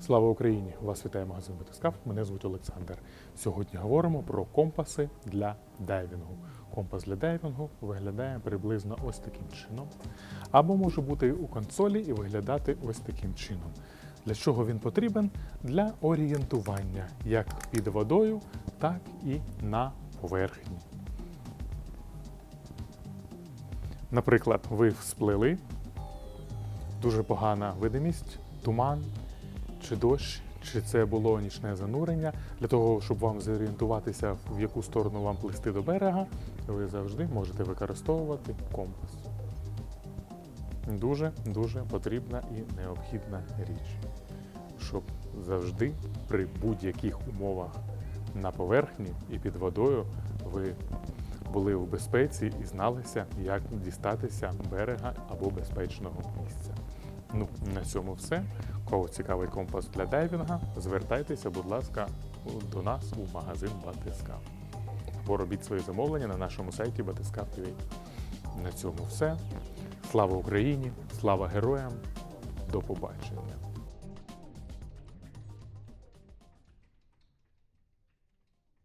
Слава Україні! Вас вітає магазин Батискаф. Мене звуть Олександр. Сьогодні говоримо про компаси для дайвінгу. Компас для дайвінгу виглядає приблизно ось таким чином. Або може бути у консолі і виглядати ось таким чином. Для чого він потрібен? Для орієнтування як під водою, так і на поверхні. Наприклад, ви всплили, дуже погана видимість, туман чи дощ, чи це було нічне занурення. Для того, щоб вам зорієнтуватися, в яку сторону вам плисти до берега, ви завжди можете використовувати компас. Дуже дуже потрібна і необхідна річ, щоб завжди при будь-яких умовах на поверхні і під водою ви були в безпеці і зналися, як дістатися берега або безпечного місця. Ну, на цьому все. Кого цікавий компас для дайвінга, звертайтеся, будь ласка, до нас у магазин Батиска. Або робіть свої замовлення на нашому сайті Батискаф.ua. На цьому все. Слава Україні! Слава героям! До побачення!